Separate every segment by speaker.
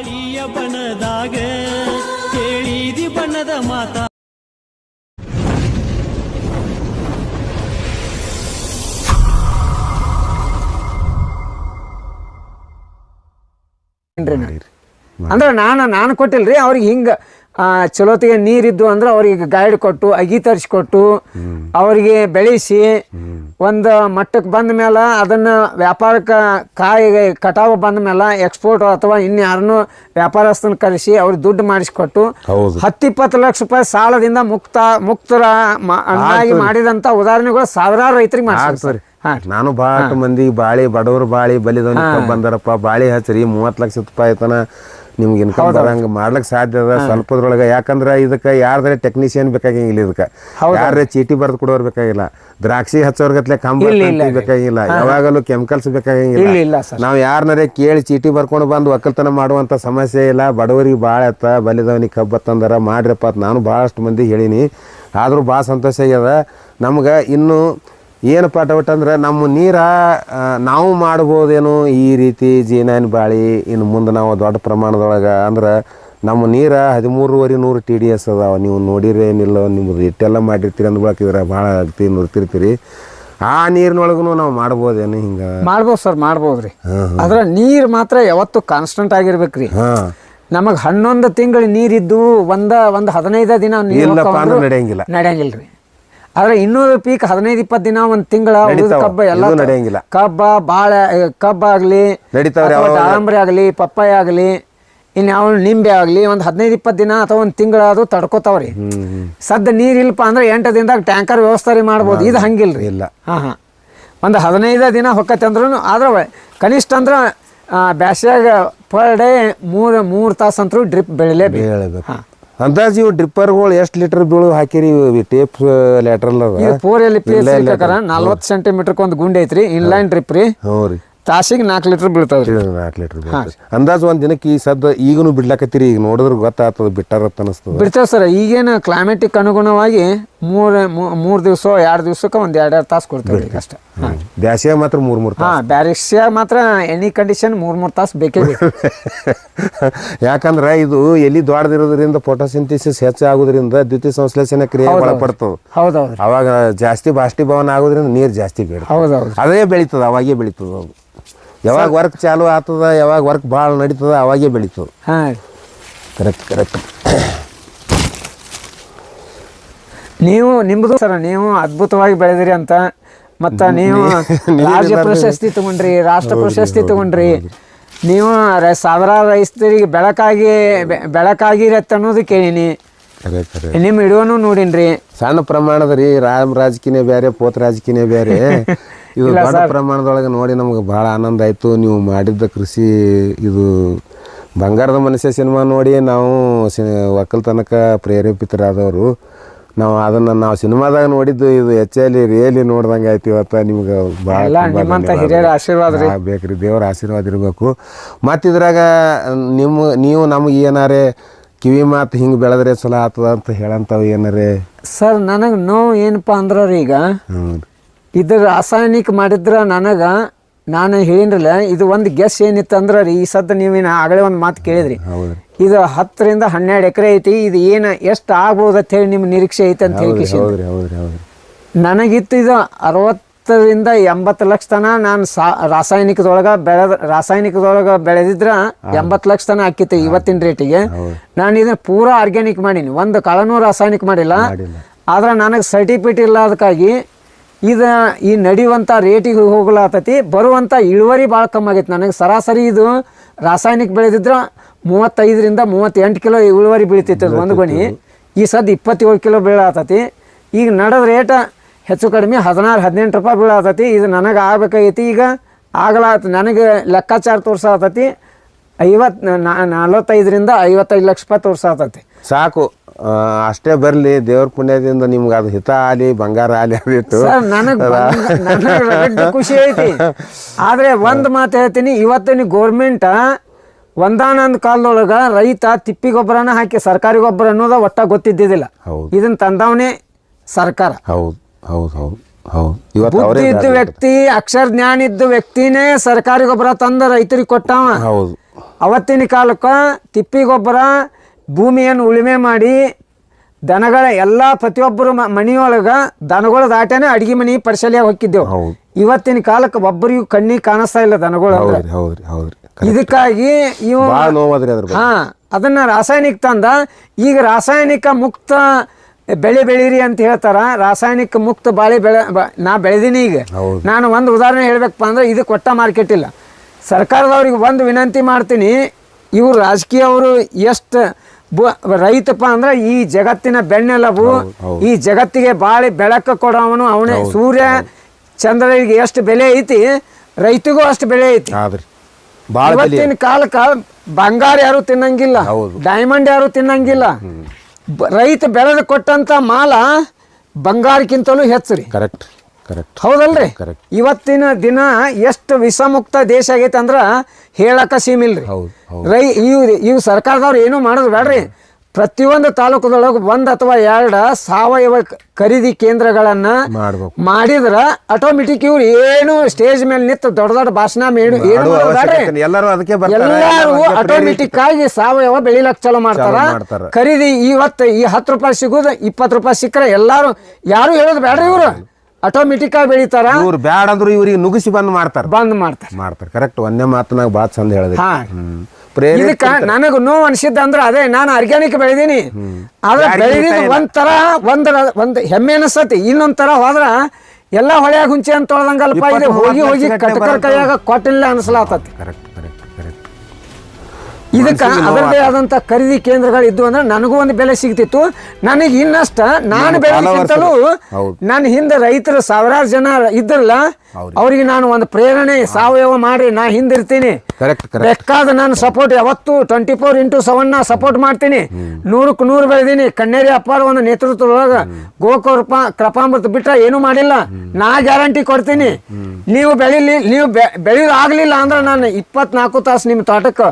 Speaker 1: ಬಣದಾಗ ಕೇಳಿದಿ ಬಣ್ಣದ ಮಾತಾ
Speaker 2: ಏನ್ರಿ ನಾ? ಅಂದ್ರೆ ನಾನು ನಾನು ಕೊಟ್ಟಿಲ್ರಿ ಅವ್ರಿಗೆ ಹಿಂಗೆ ಚಲೋತಿಗೆ ನೀರಿದ್ದು ಅಂದ್ರೆ ಅವ್ರಿಗೆ ಗೈಡ್ ಕೊಟ್ಟು ಅಗಿ ತರಿಸ್ಕೊಟ್ಟು ಅವರಿಗೆ ಬೆಳೆಸಿ ಒಂದು ಮಟ್ಟಕ್ಕೆ ಬಂದ ಮೇಲೆ ಅದನ್ನು ವ್ಯಾಪಾರಕ್ಕೆ ಕಾಯಿ ಕಟಾವು ಬಂದ ಮೇಲೆ ಎಕ್ಸ್ಪೋರ್ಟ್ ಅಥವಾ ಇನ್ಯಾರನ್ನು ವ್ಯಾಪಾರಸ್ಥನ ಕರೆಸಿ ಅವ್ರಿಗೆ ದುಡ್ಡು ಮಾಡಿಸ್ಕೊಟ್ಟು. ಹತ್ತಿಪ್ಪತ್ತು ಲಕ್ಷ ರೂಪಾಯಿ ಸಾಲದಿಂದ ಮುಕ್ತ ಮುಕ್ತರ ಮಾಡಿದಂಥ ಉದಾಹರಣೆಗಳು ಸಾವಿರಾರು ರೈತರಿಗೆ ಮಾಡ್ತಾರೆ
Speaker 3: ನಾನು ಭಾಳ ಮಂದಿ ಬಾಳಿ ಬಡವರು ಬಾಳಿ ಬಲಿದ ಬಂದಾರಪ್ಪ ಬಾಳಿ ಹಚ್ಚ್ರಿ ಮೂವತ್ತು ಲಕ್ಷ ರೂಪಾಯಿ ತನ ನಿಮ್ಗೆ ಇನ್ಕಮ್ ಬರಂಗ ಮಾಡ್ಲಕ್ ಸಾಧ್ಯ ಅದ ಸ್ವಲ್ಪದ್ರೊಳಗೆ. ಯಾಕಂದ್ರೆ ಇದಕ್ಕೆ ಯಾರ್ದಾರೆ ಟೆಕ್ನಿಷಿಯನ್ ಬೇಕಾಗಿಲ್ಲ ಇದಕ್ಕೆ. ಯಾರೇ ಚೀಟಿ ಬರ್ದು ಕೊಡೋರ್ ಬೇಕಾಗಿಲ್ಲ. ದ್ರಾಕ್ಷಿ ಹಚ್ಚೋರ್ಗತ್ಲೆ ಕಂಬ ಬೇಕಾಗಿಲ್ಲ. ಯಾವಾಗಲೂ ಕೆಮಿಕಲ್ಸ್ ಬೇಕಾಗಿಲ್ಲ ನಾವು ಯಾರನ್ನಾರೇ ಕೇಳಿ ಚೀಟಿ ಬರ್ಕೊಂಡು ಬಂದು ಒಕ್ಕಲ್ತನ ಮಾಡುವಂತ ಸಮಸ್ಯೆ ಇಲ್ಲ. ಬಡವರಿಗೆ ಭಾಳ ಎತ್ತ ಬಲಿದವನಿಗೆ ಕಬ್ಬತ್ತಂದಾರ ಮಾಡ್ರಪ್ಪ ನಾನು ಭಾಳಷ್ಟು ಮಂದಿ ಹೇಳೀನಿ. ಆದರೂ ಭಾಳ ಸಂತೋಷ ಆಗ್ಯದ. ನಮ್ಗೆ ಇನ್ನು ಏನು ಪಾಠ ಅಂದ್ರೆ ನಮ್ಮ ನೀರ ನಾವು ಮಾಡ್ಬೋದೇನು ಈ ರೀತಿ ಜೀನಾನ್ ಬಾಳಿ ಇನ್ನು ಮುಂದೆ ನಾವು ದೊಡ್ಡ ಪ್ರಮಾಣದೊಳಗೆ ಅಂದ್ರೆ ನಮ್ಮ ನೀರ ಹದಿಮೂರುವರೆ ನೂರು ಟಿ ಡಿ ಎಸ್ ಅದಾವ. ನೀವು ನೋಡಿರೇನಿಲ್ಲ ನಿಮ್ಮದು ಇಟ್ಟೆಲ್ಲ ಮಾಡಿರ್ತೀರಿ ಅಂದ್ಕೊಳಕಿದ್ರೆ ಭಾಳ ಆಗ್ತಿ ನೋಡ್ತಿರ್ತೀರಿ. ಆ ನೀರಿನೊಳಗೂ ನಾವು ಮಾಡ್ಬೋದೇನು ಹಿಂಗೆ?
Speaker 2: ಮಾಡ್ಬೋದು ಸರ್ ಮಾಡ್ಬೋದು ರೀ. ಅದ್ರ ನೀರು ಮಾತ್ರ ಯಾವತ್ತು ಕಾನ್ಸ್ಟಂಟ್ ಆಗಿರ್ಬೇಕ್ರಿ.
Speaker 3: ಹಾಂ.
Speaker 2: ನಮಗೆ ಹನ್ನೊಂದು ತಿಂಗಳು ನೀರಿದ್ದು ಒಂದ ಒಂದು ಹದಿನೈದು ದಿನ ನೀರು
Speaker 3: ನಡೆಯಂಗಿಲ್ಲ
Speaker 2: ನಡೆಯಂಗಿಲ್ಲ. ರೀ ಆದ್ರೆ ಇನ್ನೂರು ಪೀಕ್ ಹದಿನೈದು ಇಪ್ಪತ್ತು ದಿನ ಒಂದು ತಿಂಗಳ ಕಬ್ಬ ಎಲ್ಲ
Speaker 3: ನಡೆಯಂಗಿಲ್ಲ.
Speaker 2: ಕಬ್ಬ ಬಾಳೆ ಕಬ್ಬ ಆಗಲಿ ದಾಳಂಬರಿ ಆಗ್ಲಿ ಪಪ್ಪಾಯ ಆಗಲಿ ಇನ್ಯಾವ ನಿಂಬೆ ಆಗಲಿ ಒಂದು ಹದಿನೈದು ಇಪ್ಪತ್ತು ದಿನ ಅಥವಾ ಒಂದು ತಿಂಗಳ ಅದು ತಡ್ಕೋತಾವ್ರಿ. ಸದ್ದ ನೀರಿಲ್ಪ ಅಂದ್ರೆ ಎಂಟು ದಿನದಾಗ ಟ್ಯಾಂಕರ್ ವ್ಯವಸ್ಥೆ ರೀ ಮಾಡ್ಬೋದು. ಇದು ಹಂಗಿಲ್ರಿ.
Speaker 3: ಇಲ್ಲ.
Speaker 2: ಹಾ ಹಾ. ಒಂದು ಹದಿನೈದು ದಿನ ಹೊಕ್ಕತ್ತೆ ಅಂದ್ರೂ ಆದ್ರೆ ಕನಿಷ್ಠ ಅಂದ್ರೆ ಬ್ಯಾಸ್ಯಾಗ ಪರ್ ಡೇ ಮೂರು ಮೂರು ತಾಸು ಡ್ರಿಪ್ ಬೆಳಿಲೇಬೇಕು.
Speaker 3: ಹೇಳಬೇಕು ಅಂದಾಜು ಇವು ಡ್ರಿಪ್ಪರ್ಗಳು ಎಷ್ಟು ಲೀಟರ್ ಬೀಳು ಹಾಕಿರಿ ಟೇಪ್ ಲ್ಯಾಟ್ರಲ್ ಅದ
Speaker 2: ಇದು ಫೋರ್ ಎಲ್ ಪಿ ಎಸ್ ಪ್ರಕಾರ ನಲ್ವತ್ತು ಸೆಂಟಿಮೀಟರ್ ಒಂದು ಗುಂಡಿ ಐತ್ರಿ ಇನ್ಲೈನ್ ಡ್ರಿಪ್ ರೀ.
Speaker 3: ಹ್ಞೂ ರೀ.
Speaker 2: ತಾಸಿಗೆ ನಾಲ್ಕು ಲೀಟರ್ ಬೀಳ್ತಾವ್ರಿ.
Speaker 3: ನಾಲ್ಕು ಲೀಟರ್ ಅಂದಾಜು ಒಂದು ದಿನಕ್ಕೆ ಈ ಸದ್ದ ಈಗನು ಬಿಡ್ಲಾಕತ್ತೀರಿ ಈಗ ನೋಡಿದ್ರೆ ಗೊತ್ತಾಗ್ತದೆ ಬಿಟ್ಟಾರತ್ತ ಅನಿಸ್ತದೆ.
Speaker 2: ಬಿಡ್ತೇವೆ ಸರ್ ಈಗೇನು ಕ್ಲೈಮೇಟಿಕ್ ಅನುಗುಣವಾಗಿ ಮೂರು ಮೂರು ದಿವಸ ಎರಡು ದಿವ್ಸಕ್ಕೆ ಒಂದು ಎರಡು ಎರಡು ತಾಸು ಕೊಡ್ತೇವೆ ಈಗ ಅಷ್ಟೇ. ಹಾಂ.
Speaker 3: ಬ್ಯಾಸಿಗೆ ಮಾತ್ರ ಮೂರು ಮೂರು
Speaker 2: ಹಾಂ ಬ್ಯಾರಿಸ್ಯ ಮಾತ್ರ ಎನಿ ಕಂಡೀಷನ್ ಮೂರು ಮೂರು ತಾಸು ಬೇಕೇ ಬೇಕು.
Speaker 3: ಯಾಕಂದ್ರೆ ಇದು ಎಲ್ಲಿ ದೊಡ್ಡದಿರೋದ್ರಿಂದ ಹೆಚ್ಚ ಹೆಚ್ಚಾಗೋದ್ರಿಂದ ದ್ವಿತೀಯ ಸಂಶ್ಲೇಷಣೆ ಕ್ರಿಯೆ ಒಳಪಡ್ತದೆ.
Speaker 2: ಹೌದೌದು.
Speaker 3: ಅವಾಗ ಜಾಸ್ತಿ ಬಾಷ್ಪೀಭವನ ಆಗೋದ್ರಿಂದ ನೀರು ಜಾಸ್ತಿ ಬೇಡ
Speaker 2: ಹೌದೌದು.
Speaker 3: ಅದೇ ಬೆಳೀತದ ಅವಾಗೇ ಬೆಳೀತದ ಅದು. ಯಾವಾಗ ವರ್ಕ್ ಚಾಲು ಆತದ ಯಾವಾಗ ವರ್ಕ್ ಭಾಳ ನಡೀತದ ಅವಾಗೇ ಬೆಳೀತದ.
Speaker 2: ಹಾಂ.
Speaker 3: ಕರೆಕ್ಟ್ ಕರೆಕ್ಟ್
Speaker 2: ನೀವು ನಿಮ್ಮದು ಸರ್ ನೀವು ಅದ್ಭುತವಾಗಿ ಬೆಳೆದಿರಿ ಅಂತ. ಮತ್ತು ನೀವು ರಾಜ್ಯ ಪ್ರಶಸ್ತಿ ತಗೊಂಡ್ರಿ ರಾಷ್ಟ್ರ ಪ್ರಶಸ್ತಿ ತಗೊಂಡ್ರಿ. ನೀವು ಸಾವಿರಾರು ರೈತರಿಗೆ ಬೆಳಕಾಗಿ ಬೆಳಕಾಗಿರತ್ತೆ ಅನ್ನೋದು ಕೇಳೀನಿ. ನಿಮ್ಮ ವಿಡಿಯೋನು ನೋಡಿನ್ರಿ.
Speaker 3: ಸಣ್ಣ ಪ್ರಮಾಣದ ರೀ ರಾಮ್ ರಾಜಕೀಯ ಬೇರೆ ಪೋತ್ ರಾಜಕೀಯ ಬೇರೆ. ಇದು ದೊಡ್ಡ ಪ್ರಮಾಣದೊಳಗೆ ನೋಡಿ ನಮ್ಗೆ ಭಾಳ ಆನಂದ ಆಯಿತು. ನೀವು ಮಾಡಿದ್ದ ಕೃಷಿ ಇದು ಬಂಗಾರದ ಮನುಷ್ಯ ಸಿನಿಮಾ ನೋಡಿ ನಾವು ಸಿ ಒಕ್ಕಲ್ತನಕ ಪ್ರೇರೇಪಿತರಾದವರು. ನಾವು ಅದನ್ನು ನಾವು ಸಿನಿಮಾದಾಗ ನೋಡಿದ್ದು ಇದು ಹೆಚ್ಚಲ್ಲಿ ರಿಯಲಿ ನೋಡ್ದಂಗೆ ಆಯ್ತು ಇವತ್ತು ನಿಮ್ಗೆ ಭಾಳ
Speaker 2: ಎಲ್ಲ ನಿಮ್ಮಂತ ಹಿರಿಯರ ಆಶೀರ್ವಾದ
Speaker 3: ಬೇಕ್ರಿ ದೇವರ ಆಶೀರ್ವಾದ ಇರಬೇಕು. ಮತ್ತಿದ್ರಾಗ ನಿಮ್ಮ ನೀವು ನಮಗೆ ಏನಾರೇ ಕಿವಿ ಮಾತು ಹಿಂಗೆ ಬೆಳೆದ್ರೆ ಚಲೋ ಆಗ್ತದ ಅಂತ ಹೇಳಂತವ ಏನಾರೇ?
Speaker 2: ಸರ್ ನನಗೆ ನೋವು ಏನಪ್ಪ ಅಂದ್ರೆ ರೀ ಈಗ ಇದು ರಾಸಾಯನಿಕ ಮಾಡಿದ್ರ ನನಗೆ ನಾನು ಹೇಳಿನ್ರಲ್ಲ ಇದು ಒಂದು ಗೆಸ್ ಏನಿತ್ತು ಅಂದ್ರೆ ರೀ ಈ ಸದ್ದ ನೀವಿನ ಆಗಲೇ ಒಂದು ಮಾತು ಕೇಳಿದ್ರಿ.
Speaker 3: ಹೌದ್ರಿ.
Speaker 2: ಇದು ಹತ್ತರಿಂದ ಹನ್ನೆರಡು ಎಕರೆ ಐತಿ ಇದು ಏನು ಎಷ್ಟು ಆಗ್ಬೋದು ಅಂತ ಹೇಳಿ ನಿಮ್ಮ ನಿರೀಕ್ಷೆ ಐತೆ ಅಂತ ಹೇಳಿ ಕಿಶನ್.
Speaker 3: ಹೌದ್ರಿ ಹೌದ್ರಿ ಹೌದ್ರಿ.
Speaker 2: ನನಗಿತ್ತು ಇದು ಅರವತ್ತರಿಂದ ಎಂಬತ್ತು ಲಕ್ಷ ತನ ನಾನು ಸಾ ರಾಸಾಯನಿಕದೊಳಗೆ ಬೆಳೆದ ರಾಸಾಯನಿಕದೊಳಗೆ ಬೆಳೆದಿದ್ರೆ ಎಂಬತ್ತು ಲಕ್ಷ ತನ ಹಾಕಿತ್ತು ಇವತ್ತಿನ ರೇಟಿಗೆ. ನಾನು ಇದನ್ನ ಪೂರಾ ಆರ್ಗ್ಯಾನಿಕ್ ಮಾಡೀನಿ ಒಂದು ಕಳನೂ ರಾಸಾಯನಿಕ ಮಾಡಿಲ್ಲ. ಆದ್ರೆ ನನಗೆ ಸರ್ಟಿಫಿಕೇಟ್ ಇಲ್ಲ ಅದಕ್ಕಾಗಿ ಇದು ಈ ನಡೆಯುವಂಥ ರೇಟಿಗೆ ಹೋಗ್ಲಾತತಿ ಬರುವಂಥ ಇಳುವರಿ ಭಾಳ ಕಮ್ಮಿ ಆಗೈತೆ. ನನಗೆ ಸರಾಸರಿ ಇದು ರಾಸಾಯನಿಕ ಬೆಳೆದಿದ್ರೆ ಮೂವತ್ತೈದರಿಂದ ಮೂವತ್ತೆಂಟು ಕಿಲೋ ಇಳುವರಿ ಬೀಳ್ತಿತ್ತು ಒಂದು ಗೊಣಿ. ಈ ಸದ್ ಇಪ್ಪತ್ತೇಳು ಕಿಲೋ ಬೀಳಾತತಿ. ಈಗ ನಡೆದ ರೇಟ ಹೆಚ್ಚು ಕಡಿಮೆ ಹದಿನಾರು, ಹದಿನೆಂಟು ರೂಪಾಯಿ ಬೀಳಾತತಿ. ಇದು ನನಗೆ ಆಗ್ಬೇಕಾಗೈತಿ. ಈಗ ಆಗಲಾತ ನನಗೆ ಲೆಕ್ಕಾಚಾರ ತೋರ್ಸಾತತಿ. ಐವತ್ತು ನಲವತ್ತೈದರಿಂದ ಐವತ್ತೈದು ಲಕ್ಷ ರೂಪಾಯಿ ತೋರ್ಸಾತತಿ.
Speaker 3: ಸಾಕು. ಅಷ್ಟೇ ಬರಲಿ ದೇವ್ರ ಪುಣ್ಯದಿಂದ ನಿಮ್ಗೆ ಅದು ಹಿತ ಆಲಿ ಬಂಗಾರ ಆಲಿ ಅದಿಟ್ಟು
Speaker 2: ನನಗೆ ಖುಷಿ ಐತಿ. ಆದರೆ ಒಂದು ಮಾತು ಹೇಳ್ತೀನಿ ಇವತ್ತಿನ ಗೋರ್ಮೆಂಟ್ ಒಂದಾನೊಂದು ಕಾಲದೊಳಗ ರೈತ ತಿಪ್ಪಿ ಗೊಬ್ಬರನ ಹಾಕಿ ಸರ್ಕಾರಿ ಗೊಬ್ಬರ ಅನ್ನೋದ ಒಟ್ಟ
Speaker 3: ಗೊತ್ತಿದ್ದಿಲ್ಲ
Speaker 2: ಇದನ್ನ ತಂದವನೇ ಸರ್ಕಾರ.
Speaker 3: ಹೌದು ಹೌದು ಹೌದು
Speaker 2: ಬುದ್ಧಿ ಇದ್ದ ವ್ಯಕ್ತಿ ಅಕ್ಷರ ಜ್ಞಾನ ಇದ್ದ ವ್ಯಕ್ತಿನೇ ಸರ್ಕಾರಿ ಗೊಬ್ಬರ ತಂದ ರೈತರಿಗೆ ಕೊಟ್ಟವ.
Speaker 3: ಹೌದು.
Speaker 2: ಅವತ್ತಿನ ಕಾಲಕ್ಕೆ ತಿಪ್ಪಿ ಗೊಬ್ಬರ ಭೂಮಿಯನ್ನು ಉಳುಮೆ ಮಾಡಿ ದನಗಳ ಎಲ್ಲ ಪ್ರತಿಯೊಬ್ಬರು ಮನೆಯೊಳಗ ದನಗಳ ದಾಟನೆ ಅಡಿಗೆ ಮನೆ ಪರಿಶಲಿಯಾಗಿ ಹೋಗಿದ್ದೆವು.
Speaker 3: ಹೌದು.
Speaker 2: ಇವತ್ತಿನ ಕಾಲಕ್ಕೆ ಒಬ್ಬರಿಗೂ ಕಣ್ಣಿಗೆ ಕಾಣಿಸ್ತಾ ಇಲ್ಲ ದನಗಳು ಇದಕ್ಕಾಗಿ ಇವು ಹಾ ಅದನ್ನ ರಾಸಾಯನಿಕ ತಂದ. ಈಗ ರಾಸಾಯನಿಕ ಮುಕ್ತ ಬೆಳೆ ಬೆಳೀರಿ ಅಂತ ಹೇಳ್ತಾರ. ರಾಸಾಯನಿಕ ಮುಕ್ತ ಬಾಳೆ ಬೆಳೆ ನಾ ಬೆಳೆದೀನಿ ಈಗ. ನಾನು ಒಂದು ಉದಾಹರಣೆ ಹೇಳ್ಬೇಕಪ್ಪ ಅಂದ್ರೆ ಇದು ಕೊಟ್ಟ ಮಾರ್ಕೆಟ್ ಇಲ್ಲ. ಸರ್ಕಾರದವ್ರಿಗೆ ಒಂದು ವಿನಂತಿ ಮಾಡ್ತೀನಿ. ಇವ್ರು ರಾಜಕೀಯವರು ಎಷ್ಟು ಬು ರೈತಪ್ಪ ಅಂದ್ರೆ ಈ ಜಗತ್ತಿನ ಬೆನ್ನೆಲುಬು. ಈ ಜಗತ್ತಿಗೆ ಬಾಳಿ ಬೆಳಕು ಕೊಡೋವನು ಅವನೇ. ಸೂರ್ಯ ಚಂದ್ರರಿಗೆ ಎಷ್ಟು ಬೆಲೆ ಐತಿ ರೈತಗೂ ಅಷ್ಟು ಬೆಲೆ ಐತಿ. ಇವತ್ತಿನ ಕಾಲಕ್ಕ ಬಂಗಾರ ಯಾರು ತಿನ್ನಂಗಿಲ್ಲ. ಡೈಮಂಡ್ ಯಾರು ತಿನ್ನಂಗಿಲ್ಲ. ರೈತ ಬೆಳೆದು ಕೊಟ್ಟಂತ ಮಾಲ ಬಂಗಾರಕ್ಕಿಂತಲೂ ಹೆಚ್ಚು ರೀ
Speaker 3: ಕರೆಕ್ಟ್. ಕರೆಕ್ಟ್
Speaker 2: ಹೌದಲ್ರಿ?
Speaker 3: ಕರೆಕ್ಟ್
Speaker 2: ಇವತ್ತಿನ ದಿನ ಎಷ್ಟು ವಿಷಮುಕ್ತ ದೇಶ ಆಗೈತೆ ಅಂದ್ರ ಹೇಳಕ ಸೀಮಿಲ್ರಿ
Speaker 3: ಹೌದು, ಹೌದು.
Speaker 2: ರೈ ಇವ್ ಇವ್ ಸರ್ಕಾರದವ್ರು ಏನು ಮಾಡೋದು ಬೇಡ್ರಿ. ಪ್ರತಿಯೊಂದು ತಾಲೂಕದೊಳಗೆ ಒಂದ್ ಅಥವಾ ಎರಡ ಸಾವಯವ ಖರೀದಿ ಕೇಂದ್ರಗಳನ್ನ
Speaker 3: ಮಾಡ್ಬೇಕು.
Speaker 2: ಮಾಡಿದ್ರ ಆಟೋಮೆಟಿಕ್ ಇವ್ರು ಏನು ಸ್ಟೇಜ್ ಮೇಲೆ ನಿಂತು ದೊಡ್ಡ ದೊಡ್ಡ ಭಾಷಣ ಏನು
Speaker 3: ಮಾಡುವ
Speaker 2: ಬೇಡ್ರಿ.
Speaker 3: ಎಲ್ಲರೂ ಅದಕ್ಕೆ ಬರ್ತಾರೆ.
Speaker 2: ಎಲ್ಲಾರು ಆಟೋಮೆಟಿಕ್ ಆಗಿ ಸಾವಯವ ಬೆಳಿಲಕ್ ಚಲೋ ಮಾಡ್ತಾರ.
Speaker 3: ಚಾಲೂ ಮಾಡ್ತಾರ.
Speaker 2: ಖರೀದಿ ಇವತ್ತು ಈ ಹತ್ತು ರೂಪಾಯಿ ಸಿಗೋದು ಇಪ್ಪತ್ತು ರೂಪಾಯಿ ಸಿಕ್ಕರೆ ಎಲ್ಲಾರು ಯಾರು ಹೇಳೋದು ಬೇಡ್ರಿ ಇವ್ರು. ಆಟೋಮೆಟಿಕ್ ಆಗಿ ಬೆಳಿತಾರ.
Speaker 3: ಇವ್ರು ಬ್ಯಾಡ ಅಂದ್ರು ಇವ್ರಿಗೆ ನುಗ್ಗಿಸಿ ಬಂದ್ ಮಾಡ್ತಾರ.
Speaker 2: ಬಂದ್ ಮಾಡ್ತಾರ.
Speaker 3: ಮಾಡ್ತಾರೆ. ಕರೆಕ್ಟ್ ಒಂದೇ ಮಾತನಾಗ ಭಾಳ ಚಂದ ಹೇಳಿದ್ರಿ
Speaker 2: ಹಾ.
Speaker 3: ಹ್ಮ್.
Speaker 2: ಇದಕ್ಕ ನನಗ ನೋವು ಅನ್ಸಿದ್ದ ಅಂದ್ರ ಅದೇ ನಾನು ಆರ್ಗ್ಯಾನಿಕ್ ಬೆಳೆದೀನಿ. ಆದ್ರೆ ಬೆಳೆದಿದ್ದು
Speaker 3: ಗೊತ್ತಾಗಿಲ್ಲ.
Speaker 2: ಒಂದ್ ತರ ಒಂದ್ ಒಂದ್ ಹೆಮ್ಮೆ ಅನಿಸ್ತತಿ. ಇನ್ನೊಂದ್ ತರ ಹೋದ್ರ ಎಲ್ಲಾ ಹೊಳೆಯಾಗ ಹುಂಚೆ ಅಂತ ತೊಳ್ದಂಗಲ್ಪ ಇದು. ಹೋಗಿ ಹೋಗಿ ಕಟಕರ್. ಕೈಯಾಗ ಕೊಟ್ಟಿಲ್ಲ ಅನ್ಸ್ಲಾತತಿ.
Speaker 3: ಕರೆಕ್ಟ್
Speaker 2: ಇದಕ್ಕೆ ಅದರದೇ ಆದಂತ ಖರೀದಿ ಕೇಂದ್ರಗಳು ಇದ್ದು ಅಂದ್ರೆ ನನಗೂ ಒಂದು ಬೆಲೆ ಸಿಗ್ತಿತ್ತು ನನಗೆ ಇನ್ನಷ್ಟ ನಾನು
Speaker 3: ಹೌದು.
Speaker 2: ನನ್ನ ಹಿಂದೆ ರೈತರು ಸಾವಿರಾರು ಜನ ಇದ್ರಲ್ಲ ಅವ್ರಿಗೆ ನಾನು ಒಂದು ಪ್ರೇರಣೆ ಸಾವಯವ ಮಾಡ್ರಿ ನಾ ಹಿಂದಿರ್ತೀನಿ. ಬೇಕಾದ ನಾನು ಸಪೋರ್ಟ್ ಯಾವತ್ತು ಟ್ವೆಂಟಿ ಫೋರ್ ಇಂಟು ಸೆವೆನ್ ನಾ ಸಪೋರ್ಟ್ ಮಾಡ್ತೀನಿ. ನೂರಕ್ಕೆ ನೂರು ಬೆಳೆದೀನಿ. ಕಣ್ಣೇರಿ ಅಪ್ಪಾರ ಒಂದು ನೇತೃತ್ವದೊಳಗ ಗೋಕೃಪ ಕೃಪಾಮೃತ ಬಿಟ್ರೆ ಏನು ಮಾಡಿಲ್ಲ. ನಾ ಗ್ಯಾರಂಟಿ ಕೊಡ್ತೀನಿ. ನೀವು ಬೆಳಿಲಿ ನೀವು ಬೆಳೆಯೋದು ಆಗ್ಲಿಲ್ಲ ಅಂದ್ರೆ ನಾನು ಇಪ್ಪತ್ನಾಲ್ಕು ತಾಸು ನಿಮ್ಮ ತೋಟಕ್ಕೆ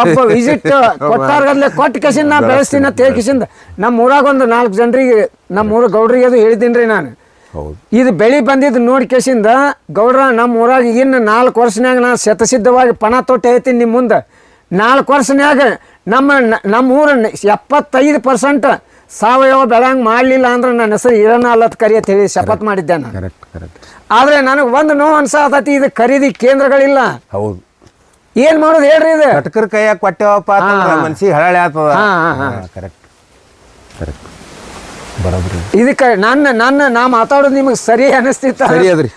Speaker 2: ಒಬ್ಬ ವಿಸಿಟ್ ಕೊಟ್ಟಾರ್ಗದ್ಲೆ ಕೊಟ್ಟ ಕಸಿಂದ ನಾ ಬೆಳೆಸ್ತೀನಿ ಅಂತ ಹೇಳಿ ಕಿಸಿಂದ. ನಮ್ಮ ಊರಾಗ ಒಂದು ನಾಲ್ಕು ಜನರಿಗೆ ನಮ್ಮ ಊರ ಗೌಡ್ರಿಗೆ ಅದು ಹೇಳಿದ್ದೀನಿ ರೀ ನಾನು.
Speaker 3: ಹೌದು.
Speaker 2: ಇದು ಬೆಳಿ ಬಂದಿದ್ದು ನೋಡಿ ಕೇಸಿಂದ ಗೌಡ್ರ ನಮ್ಮ ಊರಾಗ ಇನ್ನು ನಾಲ್ಕು ವರ್ಷನ್ಯಾಗ ನಾನು ಶತಸಿದ್ಧವಾಗಿ ಪಣ ತೊಟ್ಟು ಹೇಳ್ತೀನಿ ನಿಮ್ಮ ಮುಂದೆ. ನಾಲ್ಕು ವರ್ಷನ್ಯಾಗ ನಮ್ಮ ನಮ್ಮ ಊರ ಎಪ್ಪತ್ತೈದು ಪರ್ಸೆಂಟ್ ಸಾವಯವ ಬೆಳಂಗ್ ಮಾಡಲಿಲ್ಲ ಅಂದ್ರೆ ನನ್ನ ಹೆಸರು ಇರೋಣ ಅಲ್ಲತ್ ಕರಿ ಅಂತ ಹೇಳಿ ಶಪಥ ಮಾಡಿದ್ದೆ ನಾನು.
Speaker 3: ಕರೆಕ್ಟ್ ಕರೆಕ್ಟ್
Speaker 2: ಆದರೆ ನನಗೆ ಒಂದು ನೋವು ಅನ್ಸಾತತಿ ಇದು ಖರೀದಿ ಕೇಂದ್ರಗಳಿಲ್ಲ.
Speaker 3: ಹೌದು.
Speaker 2: ಏನು ಮಾಡೋದು ಹೇಳ್ರಿ ಇದು?
Speaker 3: ಕಟ್ಕರ್ ಕೈಯಾಗ ಕೊಟ್ಟೆವಪ್ಪ ಮನ್ಸಿಗೆ ಹಳಳೆ ಆಗ್ತದ. ಕರೆಕ್ಟ್ ಕರೆಕ್ಟ್ ಬರೋಬ್ರಿ
Speaker 2: ಇದಕ್ಕೆ ನನ್ನ ನನ್ನ ನಾ ಮಾತಾಡೋದು ನಿಮಗೆ ಸರಿ ಅನಿಸ್ತಿತ್ತ?
Speaker 3: ಸರಿ ಅದ್ರಿ.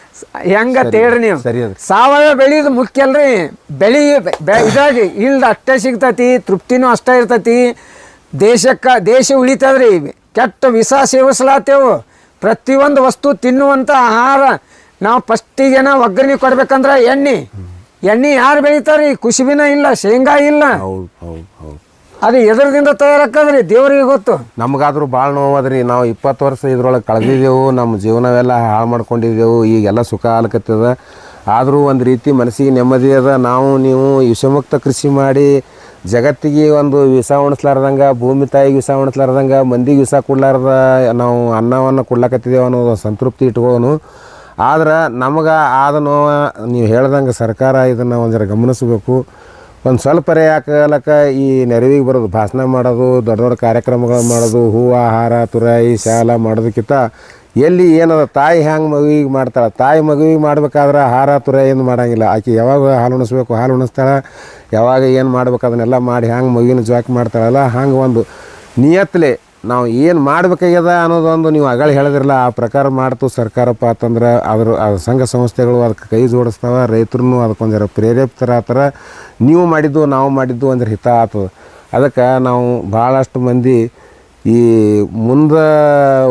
Speaker 2: ಹೆಂಗತ್ ಹೇಳ್ರಿ ನೀವು?
Speaker 3: ಸರಿ ಅದ್ರಿ.
Speaker 2: ಸಾವಯವ ಬೆಳೆಯೋದು ಮುಖ್ಯ ಅಲ್ರಿ. ಬೆಳಿ ಇದಾಗಿ ಇಲ್ದ ಅಷ್ಟೇ ಸಿಗ್ತತಿ ತೃಪ್ತಿನೂ ಅಷ್ಟೇ ಇರ್ತತಿ. ದೇಶಕ್ಕೆ ದೇಶ ಉಳಿತದ್ರಿ. ಕೆಟ್ಟ ವಿಷ ಸೇವಿಸ್ಲಾತೇವು. ಪ್ರತಿಯೊಂದು ವಸ್ತು ತಿನ್ನುವಂಥ ಆಹಾರ ನಾವು ಫಸ್ಟಿಗೆನ ಒಗ್ಗರಣೆ ಕೊಡ್ಬೇಕಂದ್ರೆ ಎಣ್ಣೆ. ಎಣ್ಣೆ ಯಾರು ಬೆಳೀತಾರ್ರಿ? ಕುಸುಬಿನ ಇಲ್ಲ ಶೇಂಗಾ ಇಲ್ಲ.
Speaker 3: ಹೌದು ಹೌದು ಹೌದು.
Speaker 2: ಅದು ಎದರದಿಂದ ತಯಾರಾಕದ್ರಿ ದೇವರಿಗೆ ಗೊತ್ತು.
Speaker 3: ನಮಗಾದ್ರೂ ಭಾಳ ನೋವದ್ರಿ, ನಾವು ಇಪ್ಪತ್ತು ವರ್ಷ ಇದ್ರೊಳಗೆ ಕಳೆದಿದ್ದೆವು, ನಮ್ಮ ಜೀವನವೆಲ್ಲ ಹಾಳು ಮಾಡ್ಕೊಂಡಿದ್ದೆವು, ಈಗೆಲ್ಲ ಸುಖ ಆಲಕತ್ತದ ಆದರೂ ಒಂದು ರೀತಿ ಮನಸ್ಸಿಗೆ ನೆಮ್ಮದಿ ಅದ, ನಾವು ನೀವು ವಿಷಮುಕ್ತ ಕೃಷಿ ಮಾಡಿ, ಜಗತ್ತಿಗೆ ಒಂದು ವಿಷ ಉಣಿಸ್ಲಾರ್ದಂಗೆ, ಭೂಮಿ ತಾಯಿಗೆ ವಿಷ ಉಣಿಸ್ಲಾರ್ದಂಗೆ, ಮಂದಿಗೆ ವಿಷ ಕೊಡ್ಲಾರ್ದ ನಾವು ಅನ್ನವನ್ನು ಕೊಡ್ಲಕತ್ತಿದ್ದೇವೆ ಅನ್ನೋದು ಸಂತೃಪ್ತಿ ಇಟ್ಕೋನು ಆದ್ರೆ ನಮಗೆ ಆದ ನೋವು, ನೀವು ಹೇಳ್ದಂಗೆ ಸರ್ಕಾರ ಇದನ್ನು ಒಂದು ಜರ ಗಮನಿಸಬೇಕು. ಒಂದು ಸ್ವಲ್ಪ ಹಾಕಲಕ್ಕ ಈ ನೆರವಿಗೆ ಬರೋದು, ಭಾಷಣ ಮಾಡೋದು, ದೊಡ್ಡ ದೊಡ್ಡ ಕಾರ್ಯಕ್ರಮಗಳು ಮಾಡೋದು ಹೂವು ಹಾರ ತುರಾಯಿ, ಶಾಲ ಮಾಡೋದಕ್ಕಿಂತ ಎಲ್ಲಿ ಏನದ ತಾಯಿ ಹ್ಯಾಂಗೆ ಮಗುವಿಗೆ ಮಾಡ್ತಾಳೆ, ತಾಯಿ ಮಗುವಿಗೆ ಮಾಡ್ಬೇಕಾದ್ರೆ ಹಾರ ತುರಾಯಿ ಏನು ಮಾಡೋಂಗಿಲ್ಲ. ಆಕೆ ಯಾವಾಗ ಹಾಲು ಉಣಿಸ್ಬೇಕು, ಹಾಲು ಉಣಿಸ್ತಾಳೆ, ಯಾವಾಗ ಏನು ಮಾಡ್ಬೇಕು ಅದನ್ನೆಲ್ಲ ಮಾಡಿ ಹ್ಯಾಂಗೆ ಮಗುವಿನ ಜೋಕ್ ಮಾಡ್ತಾಳಲ್ಲ ಹಂಗೆ ಒಂದು ನಿಯತ್ಲೆ ನಾವು ಏನು ಮಾಡ್ಬೇಕಾಗ್ಯದ ಅನ್ನೋದೊಂದು ನೀವು ಅಗಳ ಹೇಳಿದ್ರಲ್ಲ. ಆ ಪ್ರಕಾರ ಮಾಡ್ತು, ಸರ್ಕಾರಪ್ಪ ಅಂತಂದ್ರೆ ಅದ್ರ ಸಂಘ ಸಂಸ್ಥೆಗಳು ಅದಕ್ಕೆ ಕೈ ಜೋಡಿಸ್ತಾವೆ ರೈತರು ಅದಕ್ಕೊಂದು ಆ ಪ್ರೇರೇಪಿತರಾಗ್ತಾರ. ನೀವು ಮಾಡಿದ್ದು, ನಾವು ಮಾಡಿದ್ದು ಅಂದ್ರೆ ಹಿತ ಆತದ ಅದಕ್ಕೆ ನಾವು ಭಾಳಷ್ಟು ಮಂದಿ ಈ ಮುಂದೆ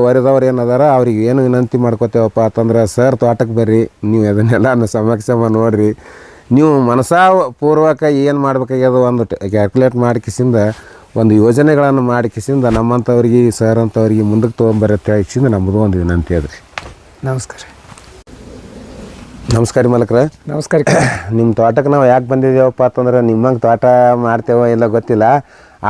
Speaker 3: ವರೆದವ್ರು ಏನದಾರ, ಅವ್ರಿಗೆ ಏನು ವಿನಂತಿ ಮಾಡ್ಕೋತೇವಪ್ಪ ಅಂತಂದ್ರೆ, ಸರ್ ತೋಟಕ್ಕೆ ಬರ್ರಿ, ನೀವು ಅದನ್ನೆಲ್ಲ ಸಮಕ್ಷಮ ನೋಡಿರಿ. ನೀವು ಮನಸಾ ಪೂರ್ವಕ ಏನು ಮಾಡ್ಬೇಕಾಗ್ಯದ ಒಂದು ಕ್ಯಾಲ್ಕುಲೇಟ್ ಮಾಡ್ಕಿಸಿಂದ, ಒಂದು ಯೋಜನೆಗಳನ್ನು ಮಾಡ್ಕಿಸಿಂದ ನಮ್ಮಂಥವ್ರಿಗೆ ಸರ್ ಅಂಥವ್ರಿಗೆ ಮುಂದಕ್ಕೆ ತೊಗೊಂಬರತ್ತೆ ಕಿಸಿಂದ ನಮ್ಮದು ಒಂದು ವಿನಂತಿ ಅದ್ರಿ.
Speaker 2: ನಮಸ್ಕಾರ.
Speaker 3: ನಮಸ್ಕಾರ ಮಲಕ್ರ.
Speaker 2: ನಮಸ್ಕಾರ
Speaker 3: ನಿಮ್ಮ ತೋಟಕ್ಕೆ ನಾವು ಯಾಕೆ ಬಂದಿದ್ದೇವಪ್ಪ ಅಂತಂದ್ರೆ ನಿಮ್ಮಂಗೆ ತೋಟ ಮಾಡ್ತೇವೋ ಇಲ್ಲ ಗೊತ್ತಿಲ್ಲ.